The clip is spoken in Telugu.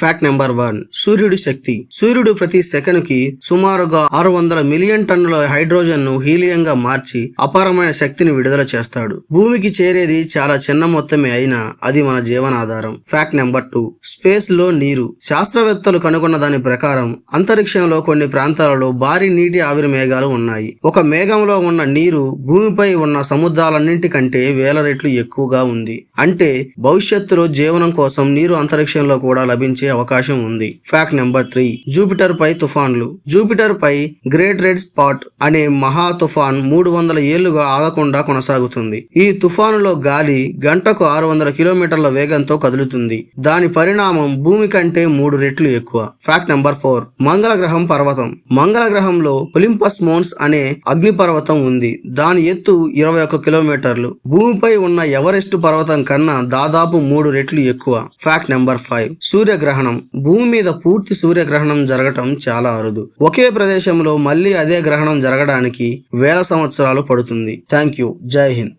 ఫ్యాక్ట్ నెంబర్ వన్ సూర్యుడి శక్తి. సూర్యుడు ప్రతి సెకనుకి సుమారుగా ఆరు వందల మిలియన్ టన్నుల హైడ్రోజన్ను హీలియంగా మార్చి అపారమైన శక్తిని విడుదల చేస్తాడు. భూమికి చేరేది చాలా చిన్న మొత్తమే అయినా అది మన జీవనాధారం. ఫ్యాక్ట్ నెంబర్ టూ స్పేస్లో నీరు. శాస్త్రవేత్తలు కనుగొన్న దాని ప్రకారం అంతరిక్షంలో కొన్ని ప్రాంతాలలో భారీ నీటి ఆవిరి మేఘాలు ఉన్నాయి. ఒక మేఘంలో ఉన్న నీరు భూమిపై ఉన్న సముద్రాలన్నింటికంటే వేల రెట్లు ఎక్కువగా ఉంది. అంటే భవిష్యత్తులో జీవనం కోసం నీరు అంతరిక్షంలో కూడా లభించే అవకాశం ఉంది. ఫ్యాక్ట్ నెంబర్ త్రీ జూపిటర్ పై తుఫాన్లు. జూపిటర్ పై గ్రేట్ రెడ్ స్పాట్ అనే మహా తుఫాన్ మూడు వందల ఏళ్ళుగా ఆగకుండా కొనసాగుతుంది. ఈ తుఫానులో గాలి గంటకు ఆరు వందల కిలోమీటర్ల వేగంతో కదులుతుంది. దాని పరిణామం భూమి కంటే మూడు రెట్లు ఎక్కువ. ఫ్యాక్ట్ నెంబర్ ఫోర్ మంగళ గ్రహం పర్వతం. మంగళ గ్రహంలో ఒలింపస్ మోన్స్ అనే అగ్ని పర్వతం ఉంది. దాని ఎత్తు ఇరవై ఒక్క కిలోమీటర్లు. భూమిపై ఉన్న ఎవరెస్ట్ పర్వతం కన్నా దాదాపు మూడు రెట్లు ఎక్కువ. ఫ్యాక్ట్ నెంబర్ ఫైవ్ సూర్యగ్రహణం భూమి మీద పూర్తి సూర్యగ్రహణం జరగటం చాలా అరుదు. ఒకే ప్రదేశంలో మళ్ళీ అదే గ్రహణం జరగడానికి వేల సంవత్సరాలు పడుతుంది. థ్యాంక్ యూ జై హింద్.